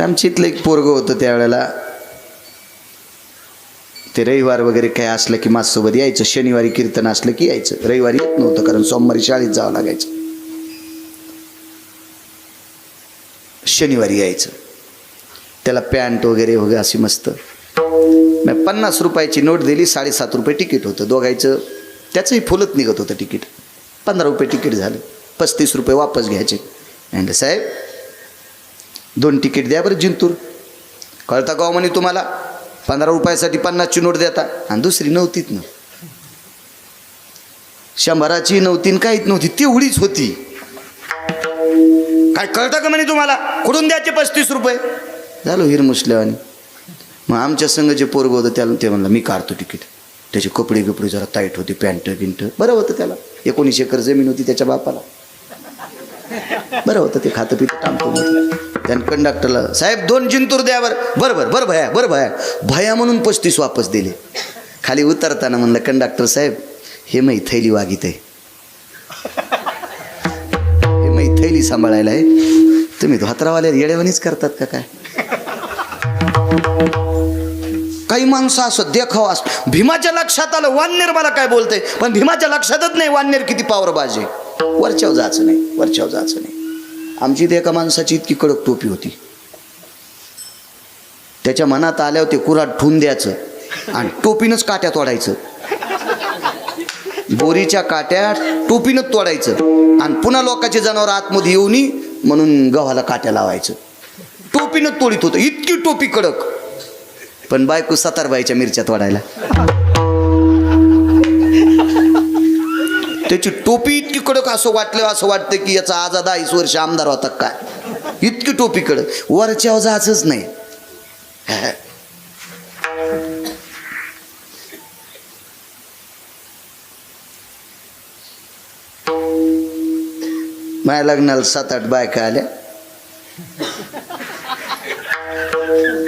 आमच्या इथलं एक पोरग होतं त्यावेळेला. ते रविवार वगैरे काय असलं की माझसोबत यायचं शनिवारी कीर्तन असलं की यायचं. रविवारी येत नव्हतं कारण सोमवारी शाळेत जावं लागायचं. शनिवारी यायचं. त्याला पॅन्ट वगैरे वगैरे अशी मस्त. मी पन्नास रुपयाची नोट दिली साडेसात रुपये तिकीट होतं. दोघायचं त्याचंही फुलत निघत होतं तिकीट. पंधरा रुपये तिकीट झालं. पस्तीस रुपये वापस घ्यायचे. म्हणलं साहेब दोन तिकीट द्या बरं जिंतूर. कळता का हो म्हणे तुम्हाला? पंधरा रुपयासाठी पन्नासची नोट देता. आणि दुसरी नव्हतीच ना. शंभराची नव्हती आणि काहीच नव्हती. तेवढीच होती. काय कळतं का म्हणे तुम्हाला? कुठून द्यायचे पस्तीस रुपये? झालो हिरमुसल्यावानी मग आमच्या संघ जे पोरग होतं त्याला ते म्हणलं मी काढतो तिकीट. त्याचे कपडे कपडे जरा टाईट होते पॅन्ट गिंट बरं होतं त्याला. एकोणीस एकर जमीन होती त्याच्या बापाला. बरं होतं ते खातं पितं टामतो त्यानं कंडक्टरला साहेब दोन जिंतूर द्या बरं. बरं बरं बरं भया बरं भया. भया म्हणून पस्तीस वापस दिले. खाली उतरताना म्हणलं कंडक्टर साहेब हे मै थैली वागित आहे. हे मै थैली सांभाळायला आहे. तुम्ही धोत्रावाल्या येडेवणीच करतात का काय? काही माणसं असं देखाव असं भीमाच्या लक्षात आलं वाननेर मला काय बोलते पण भीमाच्या लक्षातच नाही वाननेर किती पावर बाजे वरच्यावर जायचं नाही वरच्यावर जायचं नाही. आमची ते एका माणसाची इतकी कडक टोपी होती. त्याच्या मनात आल्यावर ते कुराट ठून द्यायचं आणि टोपीनंच काट्या तोडायचं. बोरीच्या काट्या टोपीनंच तोडायचं आणि पुन्हा लोकांचे जनावर आतमध्ये येऊ नये म्हणून गव्हाला काट्या लावायचं. टोपीनच तोडीत होतं इतकी टोपी कडक. पण बायको सतारबाईच्या मिरच्या तोडायला. त्याची टोपी कडक असं वाटलं असं वाटतं की याचा आजा दहावीस वर्ष आमदार होता काय इतकी टोपी कडक वरच्या जायचंच नाही. माझ्या लग्नाला सात आठ बायका आल्या.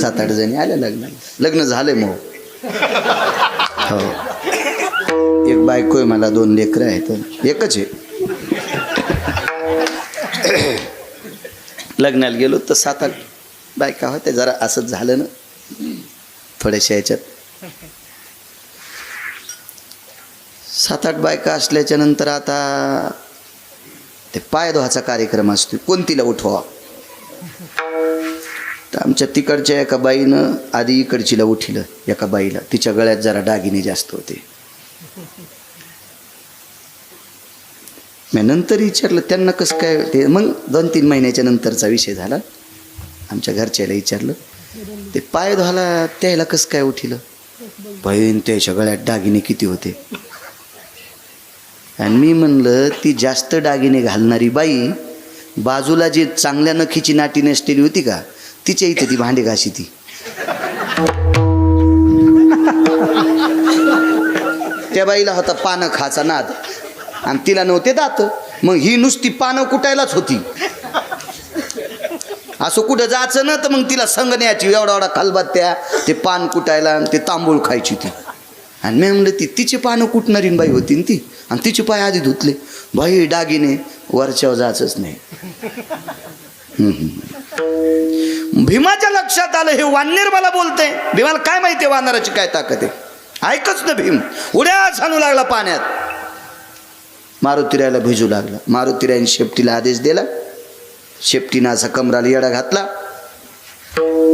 सात आठ जणी आल्या लग्नाला. लग्न झालंय मग. हो. बायको आहे मला दोन लेकरं आहेत. एकच आहे. लग्नाला गेलो तर सात आठ बायका होत्या जरा असंच झालं ना थोड्याशा ह्याच्यात सात आठ बायका असल्याच्या नंतर आता ते पाय धुवाचा कार्यक्रम असतो कोणतीला उठवा? तर आमच्या तिकडच्या एका बाईनं आधी इकडचीला उठिलं एका बाईला. तिच्या गळ्यात जरा दागिने जास्त होते. मी नंतर विचारलं त्यांना कसं काय ते? मग दोन तीन महिन्याच्या नंतरचा विषय झाला. आमच्या घरच्याला विचारलं. ते पाय धुवाला त्याला कसं काय उठिलं? बहीण त्याच्या गळ्यात दागिने किती होते? आणि मी म्हणलं ती जास्त दागिने घालणारी बाई बाजूला जी चांगल्या नखीची नाटी नसलेली होती का तिच्या इथे ती भांडे घाशी ती त्या बाईला होता पानं खाचा नाद. आणि तिला नव्हते दात. मग ही नुसती पानं कुटायलाच होती. असं कुठं जायचं ना तर मग तिला संग न्यायची. एवढा एवढा खालबात्या ते पान कुटायला आणि ते तांबूळ खायची ती. आणि मी म्हणलं ती तिची पानं कुटणारी बाई होती ना ती. आणि तिचे पाय आधी धुतले. बाई दागिने वरच्यावर जायचंच नाही. भीमाच्या लक्षात आलं हे वाननेर मला बोलते भीमाला काय माहिती वानराची काय ताकद आहे? ऐकच ना भीम. उड्या सांगू लागला पाण्यात. मारुतीरायला भिजू लागला. मारुतीरायने शेपटीला आदेश दिला. शेपटीनं असा कमराला येडा घातला.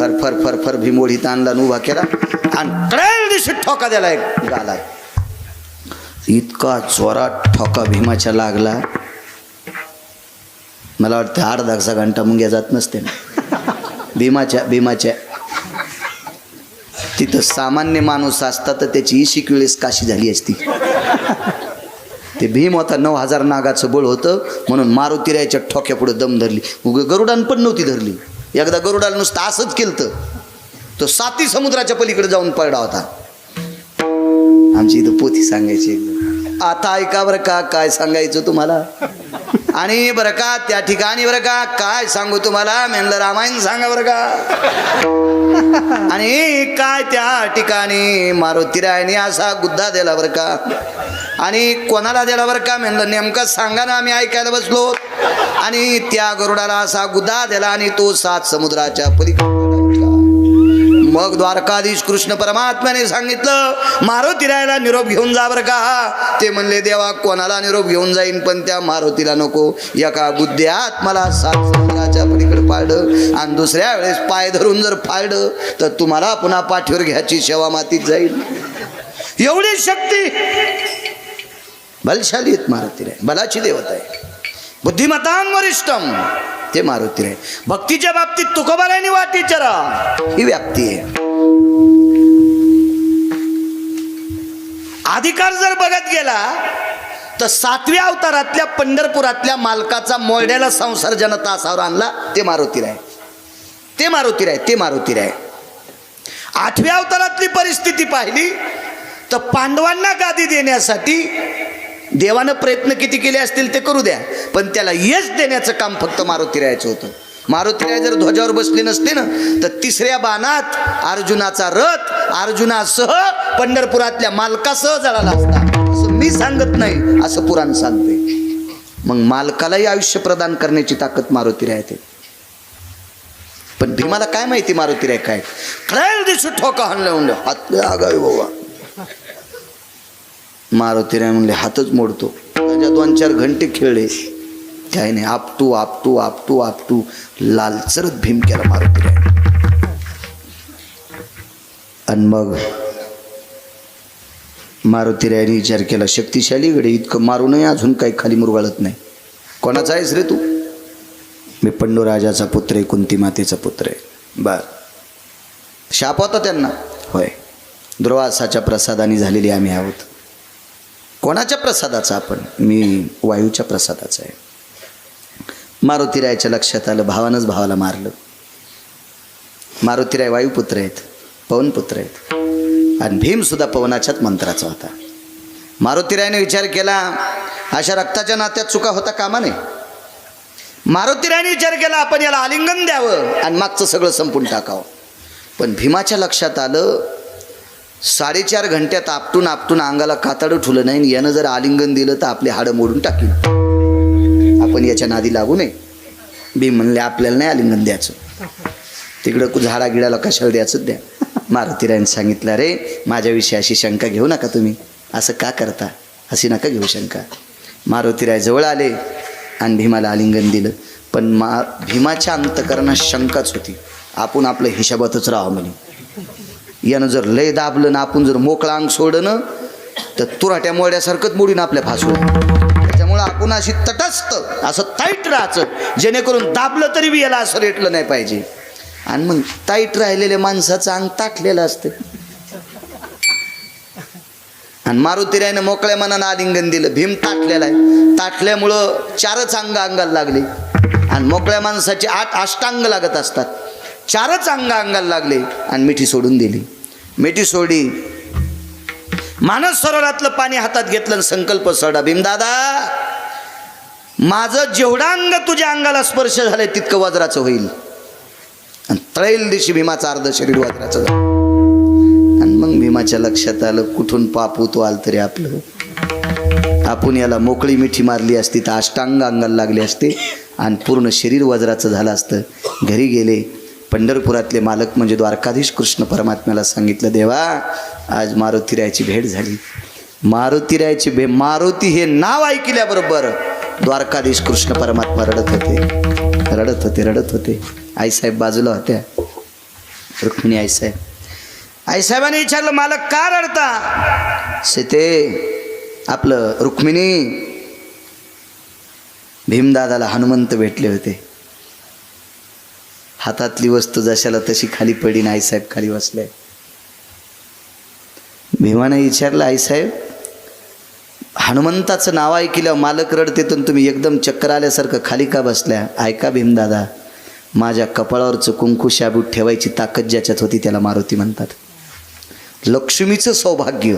फर फर फर फर भिमोळी ताणला उभा केला. आणि दिवशी ठोका द्याला एक गाला इतका जोरात ठोका भीमाच्या लागला. मला वाटतं अर्धा घंटा मुंग्या जात नसते ना. भीमाच्या भीमाच्या तिथं सामान्य माणूस असता तर त्याची इशिक वेळेस काशी झाली असती. ते भीम होता नऊ हजार नागाचं बळ होतं म्हणून मारुतीरायच्या ठोक्यापुढे दम धरली. गरुडान पण नव्हती धरली. एकदा गरुडाला नुसतं असंच केलं तो साती समुद्राच्या पलीकडे जाऊन पडला होता. आमची इथं पोथी सांगायची आता ऐका बरं का काय सांगायचं तुम्हाला? आणि बरं का त्या ठिकाणी बरं का काय सांगू तुम्हाला? म्हणलं रामायण सांगा बरं का? आणि काय त्या ठिकाणी मारुतीरायने असा गुद्दा दिला बरं का? आणि कोणाला दिला बरं का? म्हणलं नेमकं सांगा ना आम्ही ऐकायला बसलो. आणि त्या गरुडाला असा गुदा दिला आणि तो सात समुद्राच्या पलीकडे मग द्वारकाधीश कृष्ण परमात्म्याने सांगितलं मारुतीरायला निरोप घेऊन जा बरं का. ते म्हणले देवा कोणाला निरोप घेऊन जाईन पण त्या मारुतीला नको. एका गुद्ध्यात मला सात समुद्राच्या पलीकडे पाळलं आणि दुसऱ्या वेळेस पाय धरून जर पाळलं तर तुम्हाला पुन्हा पाठीवर घ्यायची सेवा मातीत जाईल. एवढी शक्ती बलशाली आहेत मारुती राय बलाची देवता आहे. बुद्धिमतान वरिष्ठम ते मारुती राय. भक्तीच्या बाबतीत तुकोबारायनी वाट विचारा ही व्याप्ती आहे. अधिकार जर बघत गेला तर सातव्या अवतारातल्या पंढरपुरातल्या मालकाचा मोरड्याला संसार जनता असावर आणला ते मारुती राय. ते मारुती राय ते मारुती राय. आठव्या अवतारातली परिस्थिती पाहिली तर पांडवांना गादी देण्यासाठी देवानं प्रयत्न किती केले असतील ते करू द्या. पण त्याला यश देण्याचं काम फक्त मारुती राहायचं होतं. मारुती राय जर ध्वजावर बसले नसते ना तर तिसऱ्या बाणात अर्जुनाचा रथ अर्जुनासह पंढरपुरातल्या मालकासह जळाला असता. असं मी सांगत नाही असं पुराण सांगते मग मालकालाही आयुष्य प्रदान करण्याची ताकद मारुती राहते पण भीमाला काय माहिती मारुती राय काय? कळेल दिसू ठोका हाणलं हात आगावी बाबा. मारुती राय म्हणले हातच मोडतो. त्याच्या दोन चार घंटे खेळले. काही नाही आपटू आपटू आपटू आपटू लालचरत भीम केला मारुती राय. आणि मग मारुती रायने विचार केला शक्तिशाली गडे इतकं मारू नये अजून काही खाली मुरगाळत नाही. कोणाचा आहेस रे तू? मी पंडूराजाचा पुत्र आहे कुंती मातेचा पुत्र आहे. बर. शाप होता त्यांना? होय. दुर्वासाच्या प्रसादाने झालेली आम्ही आहोत. कोणाच्या प्रसादाचा आपण? मी वायूच्या प्रसादाचा आहे. मारुतीरायच्या लक्षात आलं भावानंच भावाला मारलं. मारुतीराय वायुपुत्र आहेत पवनपुत्र आहेत. आणि भीमसुद्धा पवनाच्याच मंत्राचा होता. मारुतीरायने विचार केला अशा रक्ताच्या नात्यात चुका होता कामा नये. मारुतीरायने विचार केला आपण याला आलिंगन द्यावं आणि मागचं सगळं संपून टाकावं. पण भीमाच्या लक्षात आलं साडेचार घंट्यात आपटून आपटून अंगाला कातडं ठुलं नाही यानं जर आलिंगन दिलं तर आपले हाडं मोडून टाकील आपण याच्या नादी लागू नये. भीम म्हणले आपल्याला नाही आलिंगन द्यायचं. तिकडं कु झाडा गिडाला कशाला द्यायचं द्या मारुतीरायन सांगितलं रे माझ्याविषयी अशी शंका घेऊ नका तुम्ही. असं का करता? अशी नका घेऊ शंका. मारुतीराय जवळ आले आणि भीमाला आलिंगन दिलं. पण मा भीमाच्या अंतकरणात शंकाच होती. आपण आपलं हिशाबातच राहावं म्हणे यानं जर लय दाबलं ना आपण जर मोकळा अंग सोडलं तर तुराट्या मोड्यासारखंच मोडीन आपल्या फासून त्याच्यामुळं आपण अशी तटस्थ असं ताईट राहायचं. जेणेकरून दाबलं तरी बी याला असं रेटलं नाही पाहिजे. आणि मग ताईट राहिलेल्या माणसाचं अंग ताटलेलं असतं. आणि मारुतीरायनं मोकळ्या मनानं आलिंगन दिलं. भीम ताटलेला आहे. ताटल्यामुळं चारच अंग अंगाला लागले. आणि मोकळ्या माणसाचे आठ अष्टांग लागत असतात. चारच अंग अंगाला लागले आणि मिठी सोडून दिली. मिठी सोडी. मानस सरोवरातलं पाणी हातात घेतलं आणि संकल्प सोडा. भीमदादा माझं जेवढा अंग तुझ्या अंगाला स्पर्श झालंय तितकं वज्राचं होईल. आणि तळेल दिवशी भीमाचं अर्ध शरीर वज्राचं आणि मग भीमाच्या लक्षात आलं कुठून पापू तो आल तरी आपलं. आपण याला मोकळी मिठी मारली असती तर अष्टांग अंगाला लागली असते. आणि पूर्ण शरीर वज्राचं झालं असतं. घरी गेले पंढरपुरातले मालक म्हणजे द्वारकाधीश कृष्ण परमात्म्याला सांगितलं देवा आज मारुतीरायाची भेट झाली. मारुतीरायाची भे मारुती हे नाव ऐकल्याबरोबर द्वारकाधीश कृष्ण परमात्मा रडत होते. रडत होते रडत होते. आईसाहेब बाजूला होत्या. रुक्मिणी आईसाहेब. आईसाहेबांनी विचारलं मालक का रडता? सीते आपलं रुक्मिणी भीमदादाला हनुमंत भेटले होते. हातातली वस्तू जशाला तशी खाली पडी ना आईसाहेब खाली बसले. भीमाने विचारलं आईसाहेब हनुमंताचं नाव ऐकलं मालक रडते तुम्ही एकदम चक्कर आल्यासारखं खाली का बसल्या? ऐका भीमदादा माझ्या कपाळावरचं कुंकू शाबूत ठेवायची ताकद ज्याच्यात होती त्याला मारुती म्हणतात. लक्ष्मीचं सौभाग्य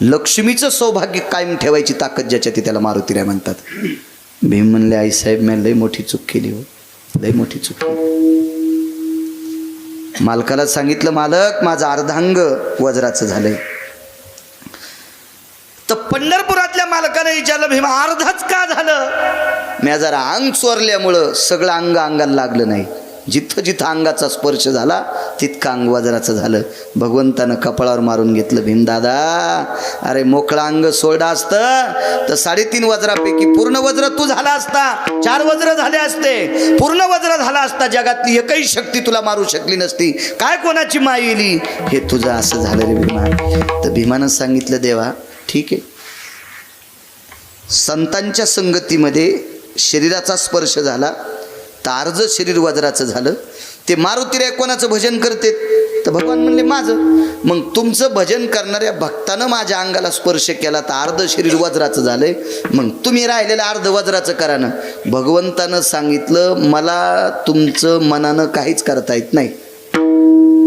लक्ष्मीचं सौभाग्य कायम ठेवायची ताकद ज्याच्यात आहे त्याला मारुतीराय म्हणतात. भीम म्हणले आईसाहेब मी लई मोठी चूक केली हो. लय मोठी चूक मालकाला सांगितलं मालक माझं अर्धांग वज्राचं झालंय. तर पंढरपुरातल्या मालकाने विचारलं भीमा अर्धच का झालं? म्या जरा अंग चोरल्यामुळं सगळं अंग अंगाला लागलं नाही. जिथं जिथं अंगाचा स्पर्श झाला इतकं अंग वजराचं झालं. भगवंतानं कपाळावर मारून घेतलं भीमदादा अरे मोकळं अंग सोडा असतं तर साडेतीन वज्रापैकी पूर्ण वज्र तू झाला असता. चार वज्र झाले असते. पूर्ण वज्र झाला असता. जगातली एकही शक्ती तुला मारू शकली नसती. काय कोणाची माय येली? हे तुझं असं झालं रे भीमा. तर भीमानं सांगितलं देवा ठीक आहे. संतांच्या संगतीमध्ये शरीराचा स्पर्श झाला. तर अर्ज शरीर वज्राचं झालं. ते मारुतीरे कोणाचं भजन करते? तर भगवान म्हणले माझं. मग तुमचं भजन करणाऱ्या भक्तानं माझ्या अंगाला स्पर्श केला तर अर्ध शरीर वज्राचं झालंय. मग तुम्ही राहिलेलं अर्ध वज्राचं करा ना. भगवंतानं सांगितलं मला तुमचं मनानं काहीच करता येत नाही.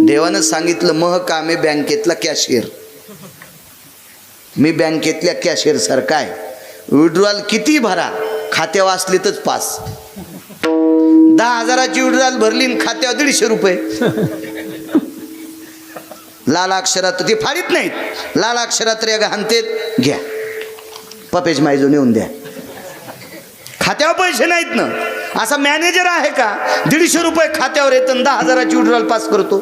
देवानं सांगितलं मह कामे बँकेतला कॅशियर. मी बँकेतल्या कॅशियर सारखा आहे. विड्रॉल किती भरा खात्या वाचलीतच पास. दहा हजाराची विड्रॉल भरली खात्यावर दीडशे रुपये. लाल अक्षरात ते फाडीत नाहीत. लाल अक्षरात रे हानतेत घ्या. पपेज मायजून येऊन द्या. खात्यावर पैसे नाहीत ना. असा मॅनेजर आहे का? दीडशे रुपये खात्यावर येतं दहा हजाराची विड्रॉल पास करतो.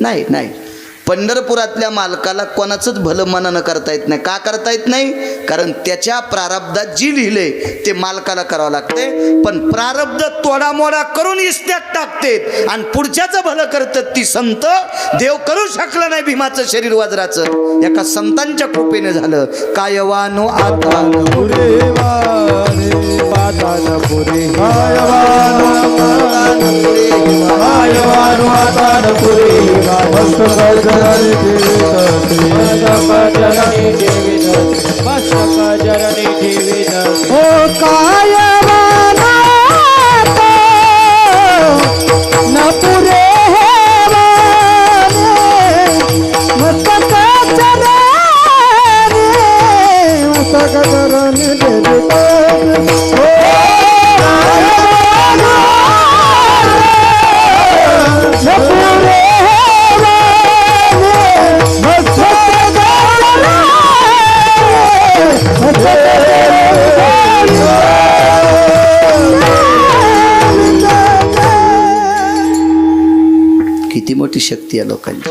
नाही नाही. पंढरपुरातल्या मालकाला कोणाचंच भलं मनानं करता येत नाही. का करता येत नाही? कारण त्याच्या प्रारब्धात जी लिहिले ते मालकाला करावं लागते पण प्रारब्ध तोडामोडा करून इस्त्यात टाकते. आणि पुढच्याचं भलं करतात ती संत देव करू शकला नाही भीमाचं शरीर वाजराचं. एका संतांच्या कृपेने झालं. कायवानो आता. पुरे वारे पातान पुरे हायवानो हायवानो आतान पुरे जननी देवितसे जननी जननी लोकांची.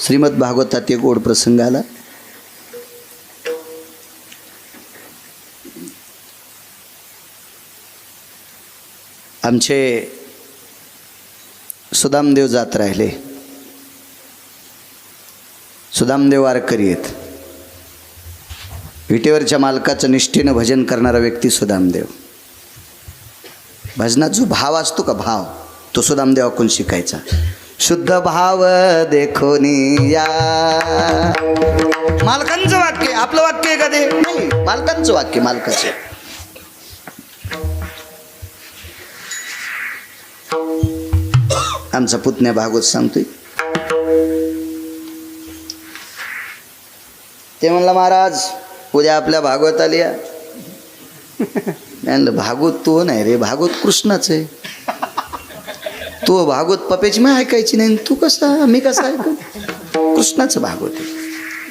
श्रीमद भागवतात एक गोड प्रसंग आला. आमचे सुदामदेव जात राहिले. सुदामदेव वारकरी आहेत. विटेवरच्या मालकाचं निष्ठेनं भजन करणारा व्यक्ती सुदामदेव. भजनात जो भाव असतो का भाव? तो सुदामदेवाकडून शिकायचा. शुद्ध भाव देखोनी या. मालकांचं वाक्य आपलं वाक्य आहे का ते? नाही मालकांचं वाक्य मालकाचं. आमचा पुतण्या भागवत सांगतोय. ते म्हणला महाराज उद्या आपल्या भागवत आली म्हणलं भागवत तो नाही रे भागवत कृष्णाच आहे. तू भागवत पपेची मी ऐकायची नाही तू कसा मी कसा ऐकू? कृष्णाचं भागवत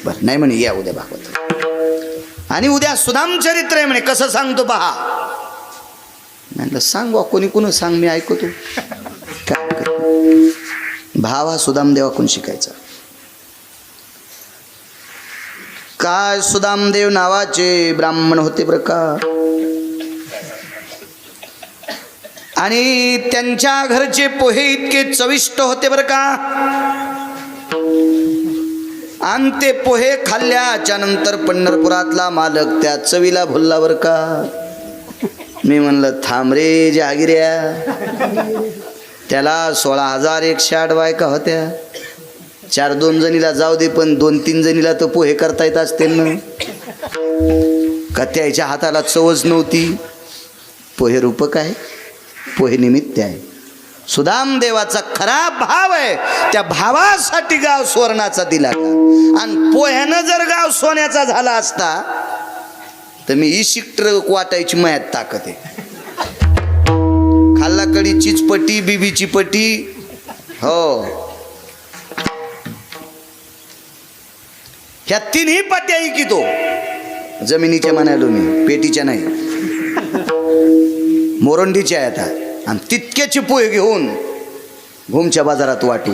बरं नाही म्हणे या उद्या भागवत. आणि उद्या सुदाम चरित्र आहे म्हणे कसं सांगतो पहा. म्हणलं सांग बा कोणी कोण सांग मी ऐकतो. काय भाव हा सुदाम देवाकडून शिकायचा. काय सुदामदेव नावाचे ब्राह्मण होते प्रकार आणि त्यांच्या घरचे पोहे इतके चविष्ट होते बरं का. आणि ते पोहे खाल्ल्याच्या नंतर पंढरपुरातला मालक त्या चवीला भुलला बरं का. मी म्हणलं थांब रे जहागिऱ्या त्याला सोळा हजार एकशे आठ बायका होत्या. चार दोन जणीला जाऊ दे पण दोन तीन जणीला तर पोहे करता येत असतील ना. का त्याच्या हाताला चवच नव्हती. पोहे रूपक आहे. पोहे निमित्त आहे. सुदाम देवाचा खरा भाव आहे त्या भावासाठी गाव सुवर्णाचा दिला का? आणि पोह्यानं जर गाव सोन्याचा झाला असता तर मी इशिक ट्रक वाटायची मयात ताकद आहे. खाल्ला कडीचीच पटी बिबीची पटी हो. ह्या तिन्ही पट्या की तो जमिनीच्या म्हणालो मी पेटीच्या नाही. मोरंडीच्या आहे आता आणि तितक्याची पोहे घेऊन घुमच्या बाजारात वाटू.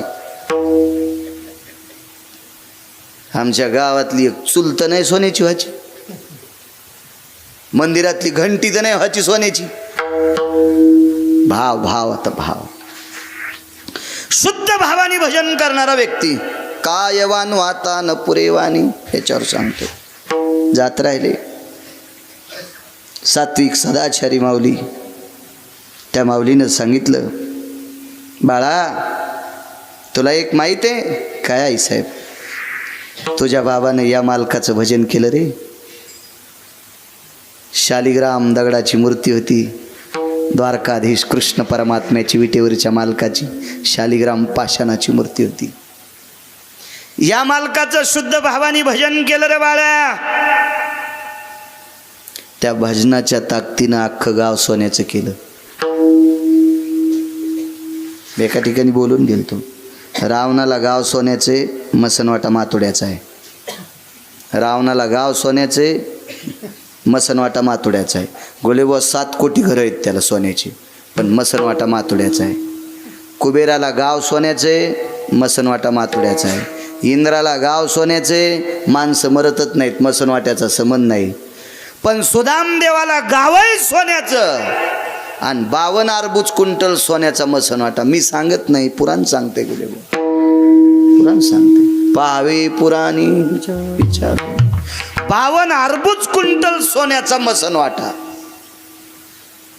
आमच्या गावातली एक चुलत नाही सोन्याची व्हायची. मंदिरातली घंटी तर नाही व्हायची सोन्याची. भाव भाव आता भाव. शुद्ध भावाने भजन करणारा व्यक्ती कायवान वाता न पुरेवानी याच्यावर सांगतो. जात राहिले. सात्विक सदाचारी माऊली. त्या माऊलीनं सांगितलं बाळा तुला एक माहीत आहे काय आई साहेब? तुझ्या बाबानं या मालकाचं भजन केलं रे. शालिग्राम दगडाची मूर्ती होती द्वारकाधीश कृष्ण परमात्म्याची विटेवरच्या मालकाची शालिग्राम पाषाणाची मूर्ती होती. या मालकाचं शुद्ध भावानी भजन केलं रे बाळ्या. त्या भजनाच्या ताकदीनं अख्खं गाव सोन्याचं केलं. एका ठिकाणी बोलून गेलतो रावणाला गाव सोन्याचे मसनवाटा मातोड्याचा आहे. रावणाला गाव सोन्याचे मसनवाटा मातोड्याचा आहे. गोलेबा सात कोटी घरं आहेत त्याला सोन्याची पण मसनवाटा मातोड्याचा आहे. कुबेराला गाव सोन्याचे मसनवाटा मातोड्याचा आहे. इंद्राला गाव सोन्याचे माणसं मरतच नाहीत मसनवाट्याचा संबंध नाही. पण सुदाम देवाला गावही सोन्याचं. आणि बावन अर्बुज कुंटल सोन्याचा मसनवाटा मी सांगत नाही पुराण सांगते गुले पुराण सांगते. पावे पुराणी विचार. बावन अर्बुज कुंटल सोन्याचा मसन वाटा.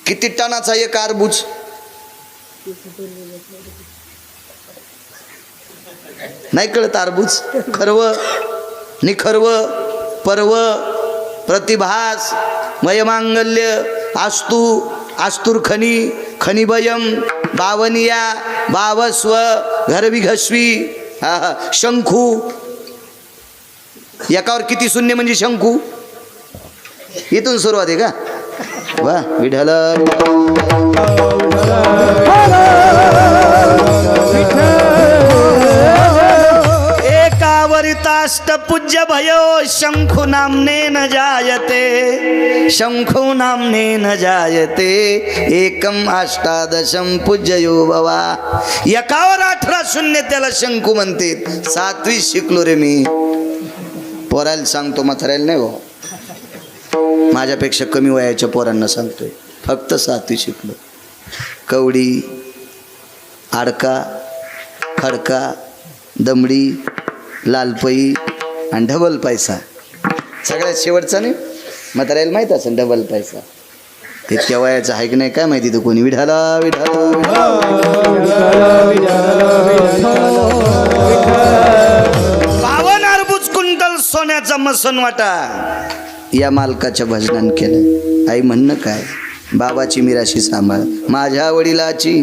किती टनाचा एक अर्बुज नाही कळत अर्बुज खरव निखर्व पर्व प्रतिभास वयमांगल्य आस्तू आस्तुर खनी खनिभयम बावनिया बावस्व घरविघस्वी हा शंखू. एकावर किती शून्य म्हणजे शंखू? इथून सुरुवात आहे का? वा विढल एकावरिताष्ट पूज्य भयो शंखु नामने न जायते. शङ्खो नामने न जायते। एकम अष्टादशम पूज्य बाबा एकावर अठरा शून्य त्याला शंखू म्हणते। सातवी शिकलो रे मी। पोरायला सांगतो म्हाताऱ्याला नाही हो. माझ्यापेक्षा कमी वयाच्या पोरांना सांगतोय. फक्त सातवी शिकलो. कवडी आडका खडका दमडी लालपई आणि ढबल पैसा. सगळ्यात शेवटचा नाही? म्हाताऱ्याला माहीत असेल डबल पैसा. तितक्या वयाचं आहे की नाही काय माहिती तू कोणी? विढाला विढाला बावन अर्बुज कुंटल सोन्याचा मसन वाटा. या मालकाच्या भजनान केलं आई म्हणणं काय? बाबाची मिराशी सांभाळ. माझ्या वडिलाची.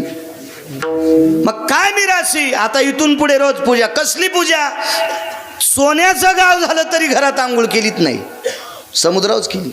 मग काय मिराशी? आता इथून पुढे रोज पूजा. कसली पूजा? सोन्याचं गाव झालं तरी घरात आंघोळ केलीच नाही. समुद्रावच केली.